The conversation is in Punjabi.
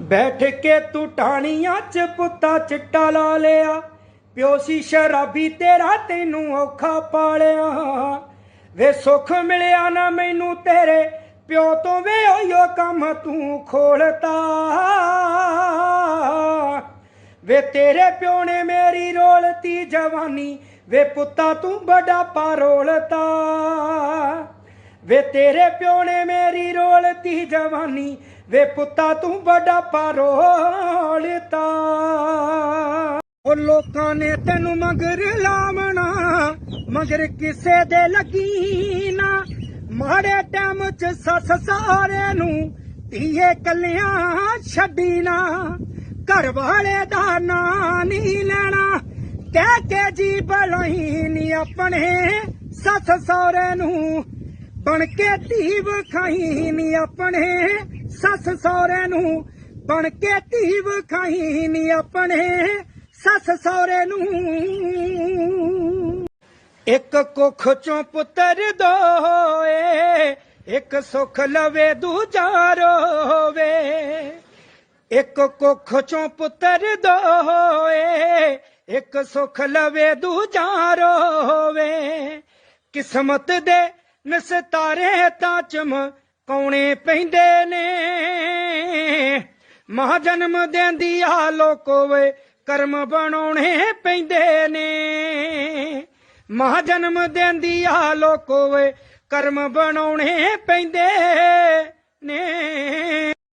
ਬੈਠ ਕੇ ਤੂੰ ਟਾਣੀਆਂ 'ਚ ਪੁੱਤਾ ਚਿੱਟਾ ਲਾ ਲਿਆ। ਪਿਓ ਸੀ ਸ਼ਰਾਬੀ, ਤੇਰਾ ਤੈਨੂੰ ਔਖਾ ਪਾਲਿਆ। ਵੇ ਸੁੱਖ ਮਿਲਿਆ ਨਾ ਮੈਨੂੰ ਤੇਰੇ, ਪਿਓ ਤੋਂ ਵੇ ਓਯੋ ਕੰਮ ਤੂੰ ਖੋਲਤਾ। ਵੇ ਤੇਰੇ ਪਿਓ ਨੇ ਮੇਰੀ ਰੋਲਤੀ ਜਵਾਨੀ, ਵੇ ਪੁੱਤਾ ਤੂੰ ਬੜਾ ਰੋਲਤਾ ਵੇ ਤੇਰੇ ਪਿਓ ਨੇ ਮੇਰੀ ਰੋਲਤੀ ਜਵਾਨੀ ਵੇ ਪੁੱਤਾ ਤੂੰ ਬੜਾ ਰੋਲਤਾ ਉਹ ਲੋਕਾਂ ਨੇ ਤੈਨੂੰ ਮਗਰ ਲਾਵਣਾ, ਮਗਰ ਕਿਸੇ ਦੇ ਲੱਗੀ ਨਾ ਮਾੜੇ ਟਾਈਮ ਚ ਸੱਸ ਸਾਰੇ ਨੂੰ ਧੀਏ ਕੱਲਿਆਂ ਛੱਡੀ ਨਾ ਘਰ ਵਾਲੇ ਦਾ ਨਾਂ ਨਹੀਂ ਲੈਣਾ। ਕਹਿ ਕੇ ਜੀ ਬਲਾਈ ਨੀ ਆਪਣੇ, ਸੱਸ ਸਹੁਰੇ ਨੂੰ। ਬਣ ਕੇ ਧੀ ਵਿਖਾਈ ਨੀ ਆਪਣੇ। ਸੱਸ ਸਹੁਰੇ ਨੂੰ ਬਣ ਕੇ ਧੀ ਵਿਖਾਈ ਨੀ ਆਪਣੇ। ਸੱਸ ਸਹੁਰੇ ਨੂੰ ਇੱਕ ਕੁੱਖ ਚੋਂ ਪੁੱਤਰ ਦੋਏ, ਇੱਕ ਸੁਖ ਲਵੇ ਦੂਜਾ ਰੋਵੇ। ਇੱਕ ਕੁੱਖ ਚੋਂ ਪੁੱਤਰ ਦੋਏ, ਇੱਕ ਸੁਖ ਲਵੇ ਦੂਜਾ ਰੋਵੇ। ਕਿਸਮਤ ਦੇ ਨਸਤਾਰੇ ਤਾਂ ਚਮ ਕੌਣੇ ਪੈਂਦੇ ਨੇ? ਮਹਾ ਜਨਮ ਦੇਂਦੀ ਆ ਲੋਕੋ ਵੇ, ਕਰਮ ਬਣਾਉਣੇ ਪੈਂਦੇ ਨੇ। ਮਹਾ ਜਨਮ ਦੇਂਦੀ ਆ ਲੋਕੋ ਵੇ, ਕਰਮ ਬਣਾਉਣੇ ਪੈਂਦੇ ਨੇ।